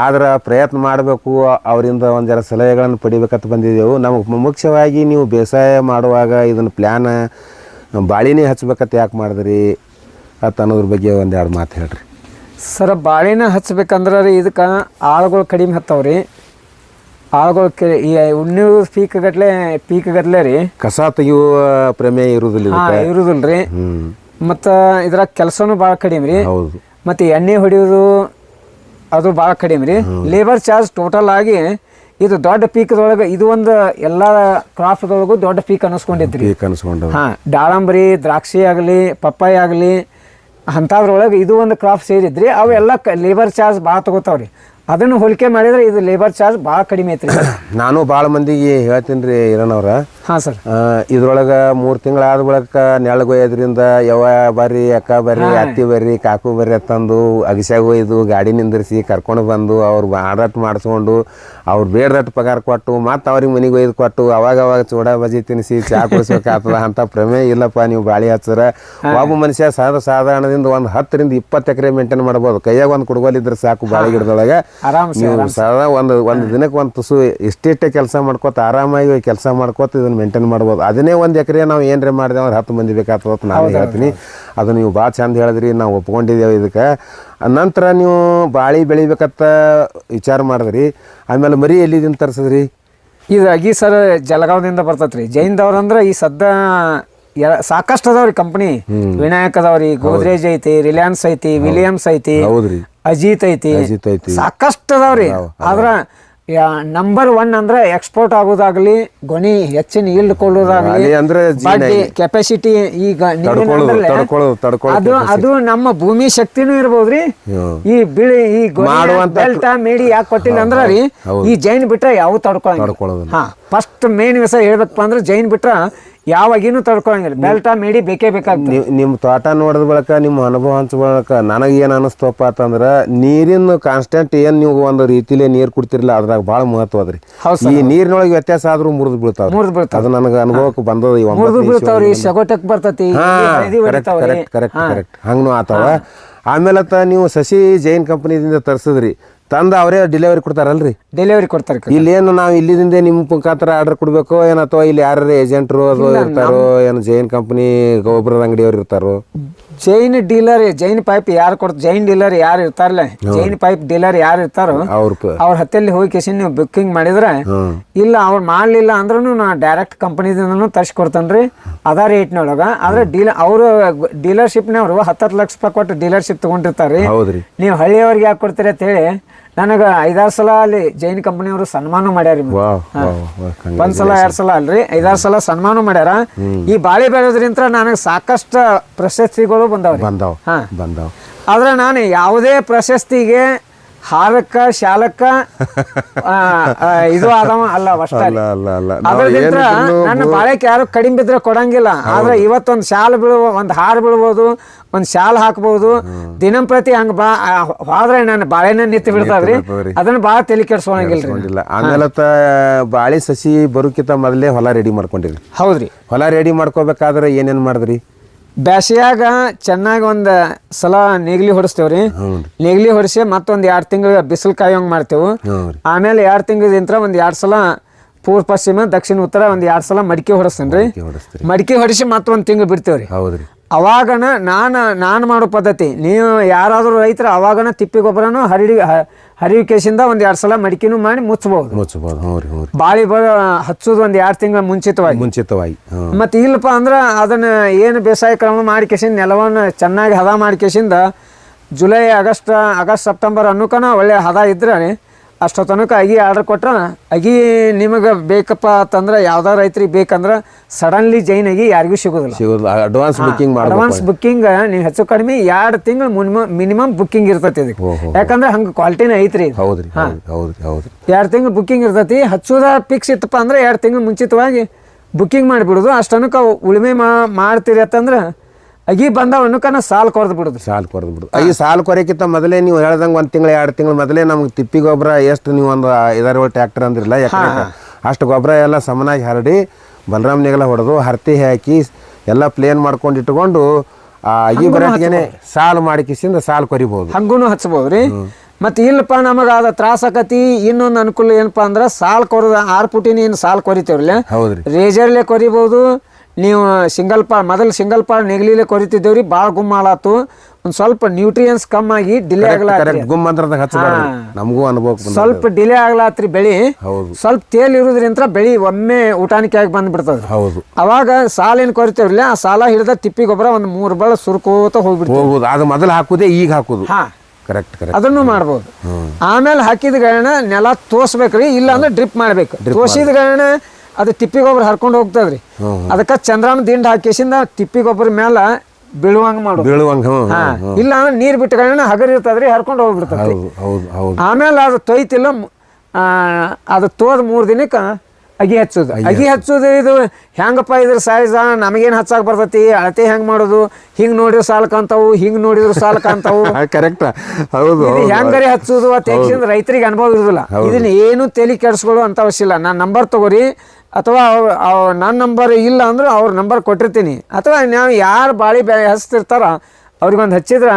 Speaker 3: ಆದ್ರೆ ಪ್ರಯತ್ನ ಮಾಡಬೇಕು ಅವರಿಂದ ಒಂದು ಜರ ಸಲಹೆಗಳನ್ನು ಪಡಿಬೇಕಂತ ಬಂದಿದ್ದೆವು. ನಮಗೆ ಮುಖ್ಯವಾಗಿ ನೀವು ಬೇಸಾಯ ಮಾಡುವಾಗ ಇದನ್ನು ಪ್ಲ್ಯಾನ್ ಬಾಳಿನೇ ಹಚ್ಬೇಕಂತ ಯಾಕೆ ಮಾಡಿದ್ರಿ? ಅಂತ ಅನ್ನೋದ್ರ ಬಗ್ಗೆ ಒಂದೆರಡು ಮಾತು ಹೇಳ್ರಿ.
Speaker 2: ಸರ್ ಬಾಳಿನ ಹಚ್ಬೇಕಂದ್ರೆ ರೀ ಇದಕ್ಕೆ ಆಳುಗಳು ಕಡಿಮೆ ಹತ್ತವ್ರಿ. ಆಳುಗಳು ಕೆ ಈ ಉಣ್ಣು ಪೀಕ್ ಗಟ್ಲೆ ಪೀಕ್ ಗಟ್ಲೆ ರೀ.
Speaker 3: ಕಸ ತೆಗೆಯುವ ಪ್ರಮೇಯ ಇರುವುದಿಲ್ಲ
Speaker 2: ಹಾ
Speaker 3: ಇದಕ್ಕೆ?
Speaker 2: ಇರುದಿಲ್ಲ ರೀ.
Speaker 3: ಹ್ಮ್.
Speaker 2: ಕೆಲಸನು ಇದ್ರಾಗ ಕೆಲಸನೂ ಭಾಳ ಕಡಿಮೆ ರೀ.
Speaker 3: ಹೌದು.
Speaker 2: ಮತ್ತು ಎಣ್ಣೆ ಹೊಡೆಯುವುದು ಅದು ಭಾಳ ಕಡಿಮೆ ರೀ. ಲೇಬರ್ ಚಾರ್ಜ್ ಟೋಟಲ್ ಆಗಿ ಇದು ದೊಡ್ಡ ಪೀಕ್ದೊಳಗೆ ಇದು ಒಂದು ಎಲ್ಲ ಕ್ರಾಪ್ದೊಳಗೂ ದೊಡ್ಡ ಪೀಕ್ ಅನ್ನಿಸ್ಕೊಂಡೈತ್ರಿ
Speaker 3: ಪೀಕ್ ಅನ್ಸ್ಕೊಂಡು
Speaker 2: ಹಾಂ ದಾಳಂಬರಿ ದ್ರಾಕ್ಷಿ ಆಗಲಿ ಪಪ್ಪಾಯಿ ಆಗಲಿ ಅಂಥದ್ರೊಳಗೆ ಇದು ಒಂದು ಕ್ರಾಪ್ ಸೇರಿದ್ರಿ. ಅವೆಲ್ಲ ಲೇಬರ್ ಚಾರ್ಜ್ ಭಾಳ ತಗೋತಾವ್ರಿ. ಅದನ್ನು ಹೋಲಿಕೆ ಮಾಡಿದ್ರೆ ಇದು ಲೇಬರ್ ಚಾರ್ಜ್ ಭಾಳ ಕಡಿಮೆ ಐತ್ರಿ.
Speaker 3: ನಾನು ಭಾಳ ಮಂದಿಗೆ ಹೇಳ್ತೀನಿ ರೀ ಇರೋನವ್ರ
Speaker 2: ಹಾಂ ಸರ್.
Speaker 3: ಇದ್ರೊಳಗೆ ಮೂರು ತಿಂಗಳು ಆದ ಬಳಿಕ ನೆಳಗೊಯ್ಯೋದ್ರಿಂದ ಯವ ಬರ್ರಿ ಅಕ್ಕ ಬರ್ರಿ ಅತ್ತಿ ಬರ್ರಿ ಕಾಕು ಬರ್ರಿ ಅಂತಂದು ಅಗಸ್ಯಾಗ ಒಯ್ದು ಗಾಡಿ ನಿಂದಿರಿಸಿ ಕರ್ಕೊಂಡು ಬಂದು ಅವ್ರು ಆಡಟ್ ಮಾಡಿಸ್ಕೊಂಡು ಅವ್ರು ಬೇಡದಟ್ಟು ಪಗಾರ ಕೊಟ್ಟು ಮತ್ತು ಅವ್ರಿಗೆ ಮನೆಗೆ ಒಯ್ದು ಕೊಟ್ಟು ಅವಾಗ ಅವಾಗ ಚೂಡ ಬಜಿ ತಿನ್ನಿಸಿ ಚಾ ಕುಡಿಸ್ಬೇಕಾಗ್ತದ ಅಂತ ಪ್ರಮೇ ಇಲ್ಲಪ್ಪ ನೀವು ಬಾಳಿ ಹಚ್ಚರ. ಒಬ್ಬ ಮನುಷ್ಯ ಸಾಧ ಸಾಧಾರಣದಿಂದ ಒಂದು ಹತ್ತರಿಂದ ಇಪ್ಪತ್ತು ಎಕರೆ ಮೇಂಟೈನ್ ಮಾಡ್ಬೋದು. ಕೈಯಾಗ ಒಂದು ಕುಡ್ಗೋಲಿದ್ರೆ ಸಾಕು ಬಾಳಿ ಗಿಡದೊಳಗೆ. ನೀವು ಸದಾ ಒಂದು ಒಂದು ದಿನಕ್ಕೆ ಒಂದು ತುಸು ಇಷ್ಟಿಷ್ಟೇ ಕೆಲಸ ಮಾಡ್ಕೋತ ಆರಾಮಾಗಿ ಕೆಲಸ ಮಾಡ್ಕೋತ ಇದನ್ನ ಮೇಂಟೈನ್ ಮಾಡ್ಬೋದು. ಅದನ್ನೇ ಒಂದು ಎಕರೆ ನಾವು ಏನರೇ ಮಾಡಿದೆ ಅವ್ರು ಹತ್ತು ಮಂದಿ ಬೇಕಾಗ್ತದೆ ಅಂತ ನಾನು ಹೇಳ್ತೀನಿ. ಅದು ನೀವು ಭಾಳ ಚಂದ ಹೇಳಿದ್ರಿ ನಾವು ಒಪ್ಕೊಂಡಿದ್ದೇವೆ ಇದಕ್ಕೆ. ನಂತರ ನೀವು ಬಾಳಿ ಬೆಳಿಬೇಕಂತ ವಿಚಾರ ಮಾಡಿದ್ರಿ ಆಮೇಲೆ ಮರಿ ಎಲ್ಲಿದಿಂದ ತರಿಸಿದ್ರಿ?
Speaker 2: ಇದು ಅಗಿ ಸರ್ ಜಲಗಾವ್ದಿಂದ ಬರ್ತೈತ್ರಿ. ಜೈನ್ದವ್ರು ಅಂದ್ರೆ ಈ ಸದ್ದ ಸಾಕಷ್ಟು ಅದಾವ್ರಿ ಕಂಪ್ನಿ ವಿನಾಯಕ್ ಅದಾವ್ರಿ ಗೋದ್ರೇಜ್ ಐತಿ ರಿಲಯನ್ಸ್ ಐತಿ ವಿಲಿಯಮ್ಸ್ ಐತಿ
Speaker 3: ಹೌದ್ರಿ.
Speaker 2: ಅಜಿತ್ ಐತಿ.
Speaker 3: ಅಜಿತ್ ಐತಿ.
Speaker 2: ಸಾಕಷ್ಟು ಅದಾವ್ರಿ ಆದ್ರ ನಂಬರ್ ಒನ್ ಅಂದ್ರೆ ಎಕ್ಸ್ಪೋರ್ಟ್ ಆಗೋದಾಗ್ಲಿ ಗೊನಿ ಹೆಚ್ಚಿನ ಈಲ್ಡ್
Speaker 3: ಕೊಡೋದಾಗ್ಲಿ ಅಂದ್ರೆ
Speaker 2: ಕೆಪಾಸಿಟಿ ಈಗ ಅದು ಅದು ನಮ್ಮ ಭೂಮಿ ಶಕ್ತಿನೂ ಇರ್ಬೋದ್ರಿ. ಈ ಬಿಳಿ ಈ ಬೆಲ್ಟ ಮೇಡಿ ಯಾಕೆ ಕೊಟ್ಟಿಲ್ಲ ಅಂದ್ರ ರೀ ಈ ಜೈನ್ ಬಿಟ್ರೆ ಯಾವ
Speaker 3: ತಡ್ಕೊಳ್ಳೋದಿಲ್ಲ.
Speaker 2: ಹಾ ಫಸ್ಟ್ ಮೇನ್ ವಿಷಯ ಹೇಳ್ಬೇಕಪ್ಪ ಅಂದ್ರೆ ಜೈನ್ ಬಿಟ್ರ ಯಾವಾಗಿನೂ ತಡ್ಕೊಳಂಗಿಲ್ಲ. ಬೆಲ್ಟ ಮೇಡಿ ಬೇಕೇ ಬೇಕಾಗ್ತದೆ.
Speaker 3: ನೀವು ನಿಮ್ಮ ತೋಟ ನೋಡಿದ ಬಳಿಕ ನಿಮ್ಮ ಅನುಭವ ಹಂಚ ಬಳಿಕ ನನಗೆ ಏನು ಅನಿಸ್ತಪ್ಪ ಅಂತಂದ್ರೆ ನೀರಿನ ಕಾನ್ಸ್ಟೆಂಟ್ ಏನು ನೀವು ಒಂದು ರೀತಿಲೇ ನೀರು ಕುಡ್ತಿರಲಿಲ್ಲ ಅದ್ರಾಗ ಭಾಳ ಮಹತ್ವ ಅದ್ರಿ. ಈ ನೀರಿನೊಳಗೆ ವ್ಯತ್ಯಾಸ ಆದ್ರೂ ಮುರಿದು ಬೀಳ್ತಾವ
Speaker 2: ಮುರಿದು ಬೀಳ್ತಾವ
Speaker 3: ಅದು ನನಗೆ ಅನುಭವಕ್ಕೆ ಬಂದದ
Speaker 2: ಮುರಿದು ಬೀಳ್ತಾವ್ರಿ. ಸಗೋಟಕ್ ಬರ್ತೈತಿ
Speaker 3: ಕರೆಕ್ಟ್ ಕರೆಕ್ಟ್ ಕರೆಕ್ಟ್ ಕರೆಕ್ಟ್ ಹಂಗೂ ಆತಾವ. ಆಮೇಲೆ ತ ನೀವು ಸಸಿ ಜೈನ್ ಕಂಪನಿದಿಂದ ತರಿಸಿದ್ರಿ. ತಂದು ಅವರೇ ಡೆಲಿವರಿ ಕೊಡ್ತಾರಲ್ರಿ?
Speaker 2: ಡೆಲಿವರಿ ಕೊಡ್ತಾರೆ
Speaker 3: ಏನು ನಾವು ಇಲ್ಲಿಂದ ನಿಮ್ಮ ಮುಖಾಂತರ ಆರ್ಡರ್ ಕೊಡ್ಬೇಕು ಏನ್ ಅಥವಾ ಇಲ್ಲಿ ಯಾರು ಏಜೆಂಟ್ರು ಅದು ಇರ್ತಾರೋ ಏನು ಜೈನ್ ಕಂಪನಿ ಗೊಬ್ಬರದ ಅಂಗಡಿಯವ್ರು ಇರ್ತಾರೋ?
Speaker 2: ಜೈನ್ ಡೀಲರ್ ಜೈನ್ ಪೈಪ್ ಯಾರು ಕೊಡ್ತ ಜೈನ್ ಡೀಲರ್ ಯಾರು ಇರ್ತಾರಲ್ಲ ಜೈನ್ ಪೈಪ್ ಡೀಲರ್ ಯಾರು ಇರ್ತಾರೋ
Speaker 3: ಅವ್ರ ಪ
Speaker 2: ಅವ್ರ ಹತ್ತಲ್ಲಿ ಹೋಗಿ ಕೇಸಿ ನೀವು ಬುಕ್ಕಿಂಗ್ ಮಾಡಿದ್ರೆ
Speaker 3: ಹ್ಮ್.
Speaker 2: ಇಲ್ಲ ಅವ್ರು ಮಾಡಲಿಲ್ಲ ಅಂದ್ರೂ ನಾ ಡೈರೆಕ್ಟ್ ಕಂಪನಿದಿಂದನೂ ತರ್ಸಿ ಕೊಡ್ತೇನೆ ಅದ ರೇಟ್ನೊಳಗ ಆದ್ರೆ ಡೀಲರ್ ಅವರು ಡೀಲರ್ಶಿಪ್ನವರು ಹತ್ತತ್ತು ಲಕ್ಷ ರೂಪಾಯಿ ಕೊಟ್ಟು ಡೀಲರ್ಶಿಪ್ ತೊಗೊಂಡಿರ್ತಾರೆ
Speaker 3: ಹೌದ್ರಿ.
Speaker 2: ನೀವು ಹಳ್ಳಿಯವ್ರಿಗೆ ಯಾಕೆ ಕೊಡ್ತೀರಿ ಅಂತ ಹೇಳಿ ನನಗೆ ಐದಾರು ಸಲ ಅಲ್ಲಿ ಜೈನ್ ಕಂಪನಿಯವರು ಸನ್ಮಾನ ಮಾಡ್ಯಾರ ಒಂದ್ ಸಲ ಎರಡ್ ಸಲ ಅಲ್ರಿ ಐದಾರು ಸಲ ಸನ್ಮಾನ ಮಾಡ್ಯಾರ. ಈ ಬಾಳೆ ಬೆಳೆದ್ರಿಂತ ನನಗೆ ಸಾಕಷ್ಟು ಪ್ರಶಸ್ತಿಗಳು ಬಂದವ್ರಿ.
Speaker 3: ಬಂದಾವ್
Speaker 2: ಹಾ.
Speaker 3: ಬಂದಾವ್.
Speaker 2: ಆದ್ರೆ ನಾನು ಯಾವುದೇ ಪ್ರಶಸ್ತಿಗೆ ಹಾರಕ್ಕ ಶಾಲಕ್ಕ ಇದು ಆದವ ಅಲ್ಲ ಅಷ್ಟ. ಅದರಿಂದ ನನ್ನ ಬಾಳೆಕ್ ಯಾರು ಕಡಿಮೆ ಬಿದ್ರೆ ಕೊಡಂಗಿಲ್ಲ. ಆದ್ರೆ ಇವತ್ತೊಂದು ಶಾಲ ಬೀಳುವ ಒಂದು ಹಾರ ಬೀಳ್ಬೋದು ಒಂದು ಶಾಲ್ ಹಾಕ್ಬೋದು. ದಿನಂಪ್ರತಿ ಹಂಗ ಬಾ ಹೋದ್ರೆ ನನ್ನ ಬಾಳೆನ ನಿಂತು ಬಿಡ್ತಾವ್ರಿ. ಅದನ್ನ ಭಾಳ ತಲೆ ಕೆಡ್ಸ್ಕೊಳಂಗಿಲ್ರಿ.
Speaker 3: ಕೊಂಡಿಲ್ಲ ಆಮೇಲೆ ಬಾಳೆ ಬಾಳಿ ಸಸಿ ಬರೋಕ್ಕಿಂತ ಮೊದಲೇ ಹೊಲ ರೆಡಿ ಮಾಡ್ಕೊಂಡಿರಿ.
Speaker 2: ಹೌದ್ರಿ.
Speaker 3: ಹೊಲ ರೆಡಿ ಮಾಡ್ಕೋಬೇಕಾದ್ರೆ ಏನೇನು ಮಾಡಿದ್ರಿ?
Speaker 2: ಬ್ಯಾಸಿಯಾಗ ಚೆನ್ನಾಗಿ ಒಂದು ಸಲ ನೇಗಿಲಿ ಹೊಡಿಸ್ತೇವ್ರಿ. ನೇಗಿಲಿ ಹೊಡಿಸಿ ಮತ್ತೊಂದು ಎರಡು ತಿಂಗಳು ಬಿಸಿಲು ಕಾಯೋಂಗ್ ಮಾಡ್ತೇವೆ. ಆಮೇಲೆ ಎರಡು ತಿಂಗಳದಿಂತ್ರ ಒಂದು ಎರಡು ಸಲ ಪೂರ್ವ ಪಶ್ಚಿಮ ದಕ್ಷಿಣ ಉತ್ತರ ಒಂದು ಎರಡು ಸಲ ಮಡಿಕೆ ಹೊಡಿಸ್ತೇನೆ ರೀ ಮಡಿಕೆ ಹೊಡಿಸಿ ಮತ್ತೊಂದು ತಿಂಗಳು ಬಿಡ್ತೇವ್ರಿ.
Speaker 3: ಹೌದ್ರಿ.
Speaker 2: ಅವಾಗನ ನಾನು ನಾನು ಮಾಡೋ ಪದ್ಧತಿ. ನೀವು ಯಾರಾದರೂ ರೈತರು ಅವಾಗನ ತಿಪ್ಪಿ ಗೊಬ್ಬರನೂ ಹರಿಡಿ ಹರಿವಿಕೇಶಿಂದ ಒಂದು ಎರಡು ಸಲ ಮಡಿಕೆನೂ ಮಾಡಿ ಮುಚ್ಚಬಹುದು
Speaker 3: ಮುಚ್ಚಬಹುದು ಹ್ಞೂ ರೀ ಹ್ಞೂ ರೀ.
Speaker 2: ಬಾಳಿ ಬ ಹಚ್ಚೋದು ಒಂದು ಎರಡು ತಿಂಗಳ ಮುಂಚಿತವಾಗಿ.
Speaker 3: ಮುಂಚಿತವಾಗಿ
Speaker 2: ಮತ್ತೆ ಇಲ್ಲಪ್ಪ ಅಂದ್ರೆ ಅದನ್ನ ಏನು ಬೇಸಾಯ ಕ್ರಮ ಮಾಡ್ಕೇಸಿಂದ ನೆಲವನ್ನು ಚೆನ್ನಾಗಿ ಹದ ಮಾಡ್ಕೇಸಿಂದ ಜುಲೈ ಆಗಸ್ಟ್ ಆಗಸ್ಟ್ ಸೆಪ್ಟೆಂಬರ್ ಅನ್ನೋಕನ ಒಳ್ಳೆ ಹದ ಇದ್ರೆ ಅಷ್ಟೋ ತನಕ ಅಗಿ ಆರ್ಡರ್ ಕೊಟ್ರೆ ಅಗಿ ನಿಮಗೆ ಬೇಕಪ್ಪ ಅಂತಂದ್ರೆ ಯಾವ್ದಾರ ರೈತರಿಗೆ ಬೇಕಂದ್ರೆ ಸಡನ್ಲಿ ಜೈನ್ ಆಗಿ ಯಾರಿಗೂ ಸಿಗೋದಿಲ್ಲ.
Speaker 3: ಸಿಗೋದಿಲ್ಲ. ಅಡ್ವಾನ್ಸ್ ಬುಕ್ಕಿಂಗ್ ಮಾಡಿ
Speaker 2: ಅಡ್ವಾನ್ಸ್ ಬುಕ್ಕಿಂಗ್ ನೀವು ಹೆಚ್ಚು ಕಡಿಮೆ ಎರಡು ತಿಂಗಳು ಮಿನಿಮಮ್ ಮಿನಿಮಮ್ ಬುಕ್ಕಿಂಗ್ ಇರ್ತೈತಿ ಇದಕ್ಕೆ. ಯಾಕಂದ್ರೆ ಹಂಗೆ ಕ್ವಾಲಿಟಿನ ಐತ್ರಿ.
Speaker 3: ಹೌದ್ರಿ ಹೌದ್ರಿ ಹೌದ್ರಿ
Speaker 2: ಎರಡು ತಿಂಗಳು ಬುಕ್ಕಿಂಗ್ ಇರ್ತೈತಿ ಹಚ್ಚೋದ ಫಿಕ್ಸ್ ಇತ್ತಪ್ಪ ಅಂದ್ರೆ ಎರಡು ತಿಂಗಳು ಮುಂಚಿತವಾಗಿ ಬುಕ್ಕಿಂಗ್ ಮಾಡಿಬಿಡೋದು. ಅಷ್ಟನಕ ಉಳುಮೆ ಮಾ ಮಾಡ್ತೀರಿ ಅಂತಂದ್ರೆ ಅಗಿ ಬಂದವ ಅನ್ನಕನ ಸಾಲ್ ಕೊರ್ದು ಬಿಡುದು.
Speaker 3: ಸಾಲು ಕೊರೆದು ಬಿಡು ಈ ಸಾಲು ಕೊರೆಕ್ಕಿಂತ ಮೊದಲೇ ನೀವು ಹೇಳ್ದಂಗೆ ಒಂದು ತಿಂಗಳು ಎರಡು ತಿಂಗಳು ಮೊದಲೇ ನಮ್ಗೆ ತಿಪ್ಪಿ ಗೊಬ್ಬರ ಎಷ್ಟು ನೀವು ಒಂದು ಐದಾರು ಟ್ರ್ಯಾಕ್ಟರ್ ಅಂದ್ರಿಲ್ಲ ಎಕರೆ ಅಷ್ಟು ಗೊಬ್ಬರ ಎಲ್ಲ ಸಮನಾಗಿ ಹರಡಿ ಬಲರಾಮ್ ನೆಗಲ ಹೊಡೆದು ಹರ್ತಿ ಹಾಕಿ ಎಲ್ಲ ಪ್ಲೇನ್ ಮಾಡ್ಕೊಂಡು ಇಟ್ಕೊಂಡು ಆ ಅಗಿ ಬರಟಿಗೆನೆ ಸಾಲು ಮಾಡಿಕಿಸಿಂದ ಸಾಲು ಕೊರಿಬೋದು.
Speaker 2: ಹಂಗೂ ಹಚ್ಬೋದು ರೀ. ಮತ್ತೆ ಇಲ್ಲಪ್ಪ ನಮಗೆ ಅದ ತ್ರಾಸ ಆಕತಿ ಇನ್ನೊಂದು ಅನುಕೂಲ ಏನಪ್ಪ ಅಂದ್ರೆ ಸಾಲ್ ಕೊರದ ಆರು ಪುಟಿನ ಏನು ಸಾಲ್ ಕೊರಿತೇವ್ರಲ್ಲ?
Speaker 3: ಹೌದ್ರಿ.
Speaker 2: ರೇಜರ್ಲೆ ಕೊರಿಬೋದು ನೀವು ಸಿಂಗಲ್ ಪಾ ಮೊದಲು ಸಿಂಗಲ್ ಪಾಲ್ ನೆಗಲಿಲೆ ಕೊರಿತಿದ್ದೇವ್ರಿ ಭಾಳ ಗುಮ್ಮಾಳಾತು ಒಂದು ಸ್ವಲ್ಪ ನ್ಯೂಟ್ರಿಯನ್ಸ್ ಕಮ್ಮಾಗಿ ಡಿಲೇ ಆಗ್ಲಾತ್ರಿ.
Speaker 3: ಗುಮ್ ಹಚ್ಚಬಾರ್ದು. ನಮಗೂ ಅನುಭವ
Speaker 2: ಸ್ವಲ್ಪ ಡಿಲೇ ಆಗ್ಲಾತ್ರಿ ಬೆಳಿ.
Speaker 3: ಹೌದು.
Speaker 2: ಸ್ವಲ್ಪ ತೇಲ್ ಇರೋದ್ರಿಂದ ಬೆಳಿ ಒಮ್ಮೆ ಊಟಾನಿಕೆ ಆಗಿ ಬಂದ್ಬಿಡ್ತದ.
Speaker 3: ಹೌದು.
Speaker 2: ಅವಾಗ ಸಾಲ ಏನು ಕೊರಿತೇವ್ರಲ್ಲ ಆ ಸಾಲ ಹಿಡಿದ ತಿಪ್ಪಿ ಗೊಬ್ಬರ ಒಂದು ಮೂರು ಬಳ ಸುರ್ಕೋತ ಹೋಗ್ಬಿಡ್ತೀವಿ.
Speaker 3: ಹೋಗ್ಬೋದು. ಅದು ಮೊದಲು ಹಾಕುದೇ ಈಗ ಹಾಕುದು.
Speaker 2: ಹಾ.
Speaker 3: ಕರೆಕ್ಟ್ ಕರೆಕ್ಟ್
Speaker 2: ಅದನ್ನು ಮಾಡ್ಬೋದು. ಆಮೇಲೆ ಹಾಕಿದ ಗಣ ನೆಲ ತೋರ್ಸ್ಬೇಕ್ರಿ ಇಲ್ಲ ಅಂದ್ರೆ ಡ್ರಿಪ್ ಮಾಡ್ಬೇಕು. ತೋಸಿದ ಗಾಯನ ಅದು ತಿಪ್ಪಿ ಗೊಬ್ಬರ ಹರ್ಕೊಂಡು ಹೋಗ್ತದ್ರಿ. ಅದಕ್ಕೆ ಚಂದ್ರನ ದಿಂಡ್ ಹಾಕಿಸಿಂದ ತಿಪ್ಪಿ ಗೊಬ್ಬರ ಮೇಲೆ ಬೀಳುವಂಗ ಮಾಡು
Speaker 3: ಬೀಳುವಂಗ
Speaker 2: ಇಲ್ಲ ಅಂದ್ರೆ ನೀರ್ ಬಿಟ್ಟ ಗಾಯನ ಹಗರ್ ಇರ್ತದ್ರಿ ಹರ್ಕೊಂಡು ಹೋಗ್ಬಿಡ್ತದ್ರಿ. ಆಮೇಲೆ ಅದು ತೊಯ್ತಿಲ್ಲ ಅದು ತೋದ್ ಮೂರು ದಿನಕ್ಕೆ ಅಗಿ ಹಚ್ಚೋದು. ಅಗಿ ಹಚ್ಚೋದು. ಇದು ಹೆಂಗಪ್ಪ ಇದ್ರ ಸೈಜ್ ನಮಗೇನು ಹಚ್ಚಾಕ ಬರ್ತೈತಿ? ಅಳತೆ ಹೆಂಗ್ ಮಾಡೋದು? ಹಿಂಗ್ ನೋಡಿದ್ರೆ ಸಾಲ ಕಾಂತಾವು ಹಿಂಗ್ ನೋಡಿದ್ರು ಸಾಲ ಕಾಂತಾವು
Speaker 3: ಕರೆಕ್ಟ್ ಹೌದು
Speaker 2: ಹೆಂಗರಿ ಹಚ್ಚೋದು ಅಂತ ರೈತರಿಗೆ ಅನುಭವ ಇರೋದಿಲ್ಲ. ಇದನ್ನ ಏನು ತಲೆ ಕೆಡಿಸ್ಕೊಳ್ಳೋ ಅಂತ ಅವಶ್ಯ ಇಲ್ಲ. ನಾನು ನಂಬರ್ ತಗೋರಿ. ಅಥವಾ ಅವ್ರು ಅವ್ರ ನನ್ನ ನಂಬರ್ ಇಲ್ಲ ಅಂದ್ರೆ ಅವ್ರ ನಂಬರ್ ಕೊಟ್ಟಿರ್ತೀನಿ. ಅಥವಾ ನಾವು ಯಾರು ಬಾಳಿ ಬೆ ಹಚ್ತಿರ್ತಾರ ಅವ್ರಿಗೊಂದು ಹಚ್ಚಿದ್ರೆ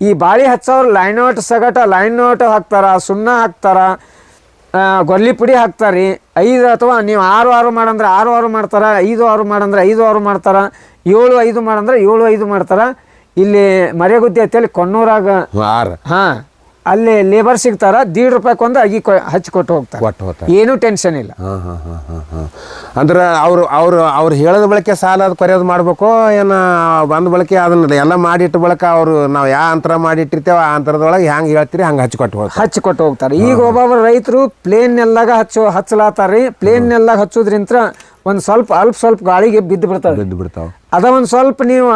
Speaker 2: ಈ ಬಾಳಿ ಹಚ್ಚೋರು ಲೈನ್ ಔಟ್ ಸಗಟ ಲೈನ್ ಔಟ್ ಹಾಕ್ತಾರ ಸುಣ್ಣ ಹಾಕ್ತಾರ ಗೊಲ್ಲಿ ಪುಡಿ ಹಾಕ್ತಾರೆ ಐದು ಅಥವಾ ನೀವು ಆರು ಆರು ಮಾಡಂದ್ರೆ ಆರು ಆರು ಮಾಡ್ತಾರ ಐದು ಆರು ಮಾಡಂದ್ರೆ ಐದು ಆರು ಮಾಡ್ತಾರ ಏಳು ಐದು ಮಾಡಂದ್ರೆ ಏಳು ಐದು ಮಾಡ್ತಾರ ಇಲ್ಲಿ ಮರೆಗುದ್ದಿ ಅಂತೇಳಿ
Speaker 3: ಕೊನ್ನೂರಾಗ
Speaker 2: ಹಾ. ಅಲ್ಲಿ ಲೇಬರ್ ಸಿಗ್ತಾರ ದೀಡ್ ರೂಪಾಯಿ ಒಂದು ಅಗಿ ಹಚ್ಚಿ ಕೊಟ್ಟು ಹೋಗ್ತಾರೆ.
Speaker 3: ಕೊಟ್ಟು ಹೋಗ್ತಾರೆ.
Speaker 2: ಏನೂ ಟೆನ್ಷನ್ ಇಲ್ಲ.
Speaker 3: ಹಾಂ ಹಾಂ ಹಾಂ ಹಾಂ ಹಾಂ. ಅಂದ್ರೆ ಅವ್ರು ಅವ್ರು ಅವ್ರು ಹೇಳದ ಬಳಕೆ ಸಾಲ ಅದು ಕೊರೆಯೋದು ಮಾಡ್ಬೇಕು ಏನು ಬಂದ ಬಳಕೆ ಅದನ್ನ ಎಲ್ಲ ಮಾಡಿಟ್ಟ ಬಳಕ ಅವರು ನಾವು ಯಾವ ಅಂತರ ಮಾಡಿಟ್ಟಿರ್ತೇವೆ ಆ ಅಂತರದೊಳಗೆ ಹೆಂಗೆ ಹೇಳ್ತೀರಿ ಹಂಗೆ ಹಚ್ಚಿ ಕೊಟ್ಟು ಹೋಗ್ತಾರೆ.
Speaker 2: ಹಚ್ಚಿ ಕೊಟ್ಟು ಹೋಗ್ತಾರೆ. ಈಗ ಒಬ್ಬೊಬ್ಬರು ರೈತರು ಪ್ಲೇನ್ ಎಲ್ಲಾಗ ಹಚ್ಚೋ ಹಚ್ಚಲಾತಾರ್ರಿ. ಪ್ಲೇನ್ ಎಲ್ಲಾಗ ಹಚ್ಚೋದ್ರಿಂತ ಒಂದು ಸ್ವಲ್ಪ ಅಲ್ಪ ಸ್ವಲ್ಪ ಗಾಳಿಗೆ ಬಿದ್ದು ಬಿಡ್ತಾವೆ
Speaker 3: ಬಿದ್ದು ಬಿಡ್ತಾವೆ.
Speaker 2: ಅದ ಒಂದು ಸ್ವಲ್ಪ ನೀವು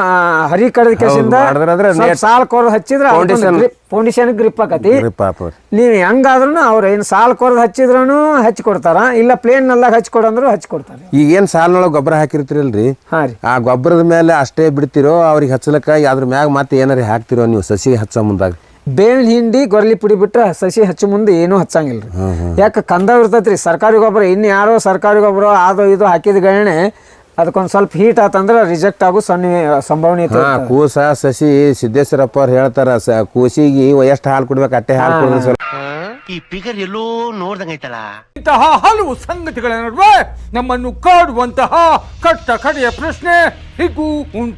Speaker 2: ಹರಿ ಕಡದ ಕೇಸಿಂದ
Speaker 3: ಮಾಡಿದ್ರೆ ಅಂದ್ರೆ net-
Speaker 2: ಸಾಲ್ ಕೊರ್ದು ಹಚ್ಚಿದ್ರ
Speaker 3: Foundation-
Speaker 2: ಫೌಂಡೇಶನ್ ಗ್ರಿಪ್ ಆಕತಿ.
Speaker 3: ಗ್ರಿಪ್ ಆಪ
Speaker 2: ನೀವು ಹೆಂಗಾದ್ರೂ ಅವ್ರು ಏನು ಸಾಲ್ ಕೊರ್ದು ಹಚ್ಚಿದ್ರೂ ಹಚ್ಚಿ ಕೊಡ್ತಾರ ಇಲ್ಲ ಪ್ಲೇನ್ ನಲ್ಲ ಹಚ್ಚಿ ಕೊಡಂದ್ರು ಹಚ್ಚಿ ಕೊಡ್ತಾರೆ.
Speaker 3: ಈಗ ಏನು ಸಾಲ್ನೊಳಗೆ ಗೊಬ್ಬರ ಹಾಕಿರ್ತೀರಲ್ರಿ?
Speaker 2: ಹಾ ರೀ.
Speaker 3: ಆ ಗೊಬ್ಬರದ ಮೇಲೆ ಅಷ್ಟೇ ಬಿಡ್ತಿರೋ ಅವ್ರಿಗೆ ಹಚ್ಚಲಕ್ಕ ಅದ್ರ ಮ್ಯಾಗ ಮತ್ತೆ ಏನಾರ ಹಾಕ್ತಿರೋ ನೀವು ಸಸಿ ಹಚ್ಚ ಮುಂದಾಗ
Speaker 2: ಬೇವಿನ ಹಿಂಡಿ ಗೊರಲಿ ಪುಡಿ ಬಿಟ್ರೆ ಸಸಿ ಹಚ್ಚು ಮುಂದೆ ಏನೂ ಹಚ್ಚಂಗಿಲ್ರಿ. ಯಾಕೆ ಕಂದ ಇರ್ತೈತ್ರಿ ಸರ್ಕಾರಿ ಗೊಬ್ಬರ ಇನ್ನು ಯಾರೋ ಸರ್ಕಾರಿ ಗೊಬ್ಬರ ಅದು ಇದು ಹಾಕಿದ ಗಣನೆ ಅದಕ್ಕೊಂದು ಸ್ವಲ್ಪ ಹೀಟ್ ಆತಂದ್ರೆ ರಿಜೆಕ್ಟ್ ಆಗೋ ಸನ್ನಿ ಸಂಭವನೀಯತೆ
Speaker 3: ಹಾ ಕೂಸ ಸಸಿ ಸಿದ್ದೇಶ್ವರಪ್ಪ ಅವ್ರು ಹೇಳ್ತಾರ ಸ ಕೂಸಿಗೆ ಎಷ್ಟು ಹಾಲು ಕುಡ್ಬೇಕು ಅಟ್ಟೆ ಹಾಲು ಕುಡಿದ್ರೆ ಸ್ವಲ್ಪ
Speaker 4: ಈ ಫಿಗರ್ ಎಲ್ಲೋ ನೋಡ್ದಂಗೈತಲ್ಲ
Speaker 5: ಇಂತಹ ಹಲವು ಸಂಗತಿಗಳ ನಡುವೆ ನಮ್ಮನ್ನು ಕಾಡುವಂತಹ ಕಟ್ಟ ಕಡೆಯ ಪ್ರಶ್ನೆ ಹೀಗೂ ಉಂಟು.